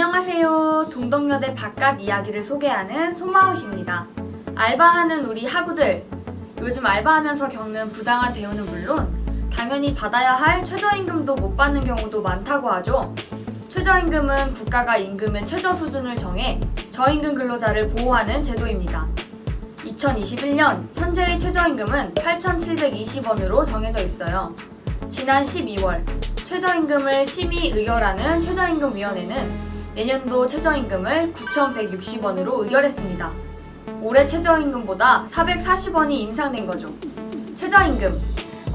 안녕하세요. 동덕여대 바깥 이야기를 소개하는 손마우시입니다. 알바하는 우리 학우들. 요즘 알바하면서 겪는 부당한 대우는 물론 당연히 받아야 할 최저임금도 못 받는 경우도 많다고 하죠. 최저임금은 국가가 임금의 최저 수준을 정해 저임금 근로자를 보호하는 제도입니다. 2021년 현재의 최저임금은 8,720원으로 정해져 있어요. 지난 12월 최저임금을 심의 의결하는 최저임금위원회는 내년도 최저임금을 9,160원으로 의결했습니다. 올해 최저임금보다 440원이 인상된 거죠. 최저임금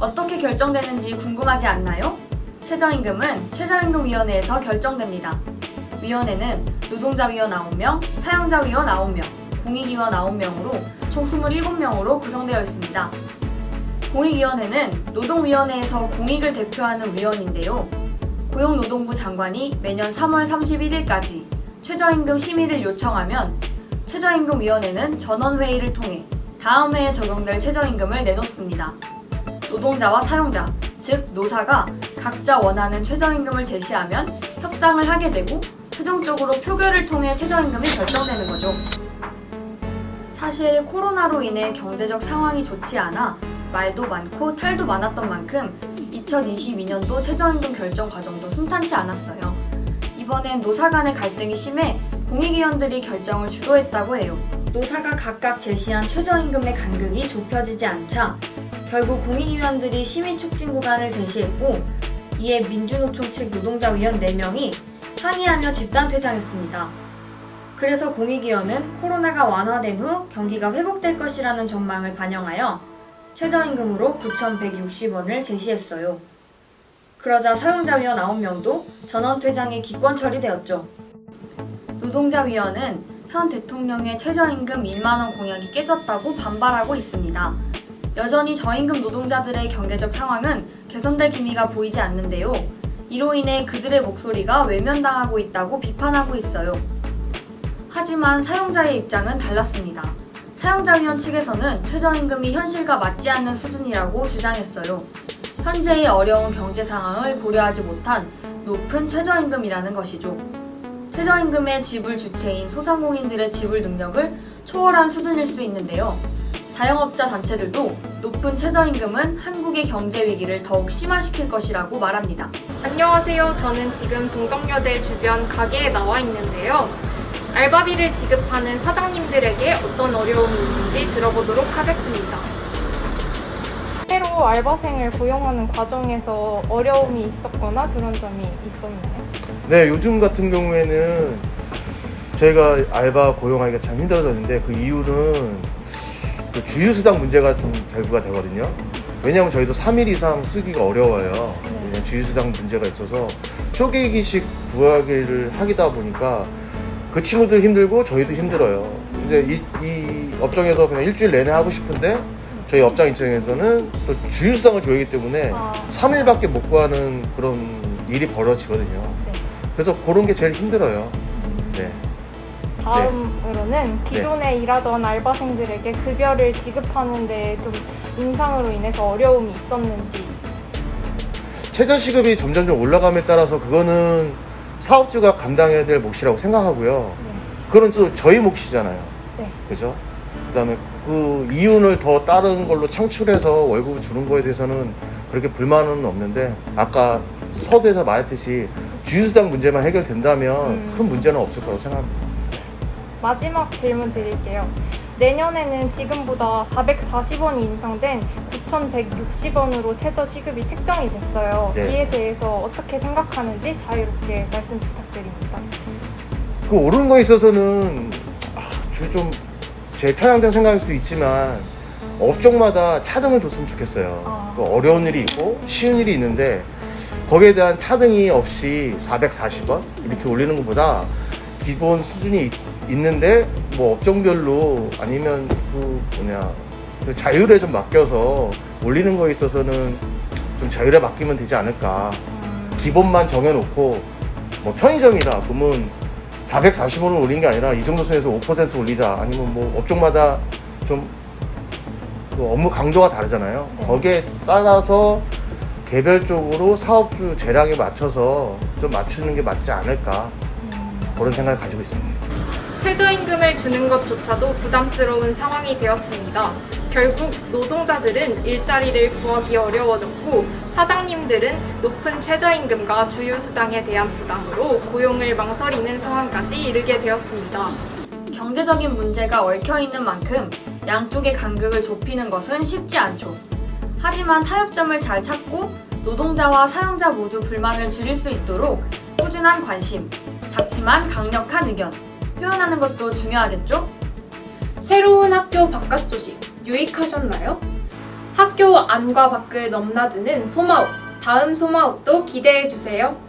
어떻게 결정되는지 궁금하지 않나요? 최저임금은 최저임금위원회에서 결정됩니다. 위원회는 노동자 위원 9명, 사용자 위원 9명, 공익위원 9명으로 총 27명으로 구성되어 있습니다. 공익위원회는 노동위원회에서 공익을 대표하는 위원인데요. 고용노동부 장관이 매년 3월 31일까지 최저임금 심의를 요청하면 최저임금위원회는 전원회의를 통해 다음 해에 적용될 최저임금을 내놓습니다. 노동자와 사용자, 즉 노사가 각자 원하는 최저임금을 제시하면 협상을 하게 되고 최종적으로 표결을 통해 최저임금이 결정되는 거죠. 사실 코로나로 인해 경제적 상황이 좋지 않아 말도 많고 탈도 많았던 만큼 2022년도 최저임금 결정 과정도 순탄치 않았어요. 이번엔 노사 간의 갈등이 심해 공익위원들이 결정을 주도했다고 해요. 노사가 각각 제시한 최저임금의 간극이 좁혀지지 않자 결국 공익위원들이 심의 촉진 구간을 제시했고 이에 민주노총 측 노동자 위원 4명이 항의하며 집단 퇴장했습니다. 그래서 공익위원은 코로나가 완화된 후 경기가 회복될 것이라는 전망을 반영하여 최저임금으로 9,160원을 제시했어요. 그러자 사용자위원 9명도 전원 퇴장에 기권 처리되었죠. 노동자위원은 현 대통령의 최저임금 1만원 공약이 깨졌다고 반발하고 있습니다. 여전히 저임금 노동자들의 경제적 상황은 개선될 기미가 보이지 않는데요. 이로 인해 그들의 목소리가 외면당하고 있다고 비판하고 있어요. 하지만 사용자의 입장은 달랐습니다. 사용자위원 측에서는 최저임금이 현실과 맞지 않는 수준이라고 주장했어요. 현재의 어려운 경제 상황을 고려하지 못한 높은 최저임금이라는 것이죠. 최저임금의 지불 주체인 소상공인들의 지불 능력을 초월한 수준일 수 있는데요. 자영업자 단체들도 높은 최저임금은 한국의 경제 위기를 더욱 심화시킬 것이라고 말합니다. 안녕하세요. 저는 지금 동덕여대 주변 가게에 나와 있는데요. 알바비를 지급하는 사장님들에게 어떤 어려움이 있는지 들어보도록 하겠습니다. 새로 알바생을 고용하는 과정에서 어려움이 있었거나 그런 점이 있었나요? 네, 요즘 같은 경우에는 저희가 알바 고용하기가 참 힘들어졌는데 그 이유는 그 주휴수당 문제가 좀 대두가 되거든요. 왜냐하면 저희도 3일 이상 쓰기가 어려워요. 왜냐면 주휴수당 문제가 있어서 쪼개기식 구하기를 하기다 보니까 그 친구들 힘들고 저희도 힘들어요. 근데 이, 이 업종에서 그냥 일주일 내내 하고 싶은데 저희 업장 입장에서는 또 주휴수당을 줘야하기 때문에 아. 3일밖에 못 구하는 그런 일이 벌어지거든요. 그래서 그런 게 제일 힘들어요. 네. 다음으로는 기존에 일하던 알바생들에게 급여를 지급하는데 좀 인상으로 인해서 어려움이 있었는지 최저 시급이 점점 좀 올라감에 따라서 그거는 사업주가 감당해야 될 몫이라고 생각하고요. 그건 또 저희 몫이잖아요. 네. 그죠? 그 다음에 그 이윤을 더 다른 걸로 창출해서 월급을 주는 거에 대해서는 그렇게 불만은 없는데 아까 서두에서 말했듯이 주유수당 문제만 해결된다면 음. 큰 문제는 없을 거라고 생각합니다. 마지막 질문 드릴게요. 내년에는 지금보다 440원이 인상된 9,160원으로 최저 시급이 책정이 됐어요. 네. 이에 대해서 어떻게 생각하는지 자유롭게 말씀 부탁드립니다. 그 오르는 거에 있어서는 아, 좀제 편향된 생각일 수 있지만 업종마다 차등을 뒀으면 좋겠어요. 아. 그 어려운 일이 있고 쉬운 일이 있는데 거기에 대한 차등이 없이 440원 이렇게 올리는 것보다 기본 수준이 있- 있는데 뭐 업종별로 아니면 그 뭐냐 그 자율에 좀 맡겨서 올리는 거에 있어서는 좀 자율에 맡기면 되지 않을까. 기본만 정해놓고 뭐 편의점이다 그러면 440원을 올린 게 아니라 이 정도 선에서 5% 올리자 아니면 뭐 업종마다 좀 그 업무 강도가 다르잖아요 네. 거기에 따라서 개별적으로 사업주 재량에 맞춰서 좀 맞추는 게 맞지 않을까 그런 생각을 가지고 있습니다. 최저임금을 주는 것조차도 부담스러운 상황이 되었습니다. 결국 노동자들은 일자리를 구하기 어려워졌고 사장님들은 높은 최저임금과 주휴수당에 대한 부담으로 고용을 망설이는 상황까지 이르게 되었습니다. 경제적인 문제가 얽혀 있는 만큼 양쪽의 간극을 좁히는 것은 쉽지 않죠. 하지만 타협점을 잘 찾고 노동자와 사용자 모두 불만을 줄일 수 있도록 꾸준한 관심, 작지만 강력한 의견, 표현하는 것도 중요하겠죠? 새로운 학교 바깥 소식 유익하셨나요? 학교 안과 밖을 넘나드는 소마웃 다음 소마웃도 기대해 주세요.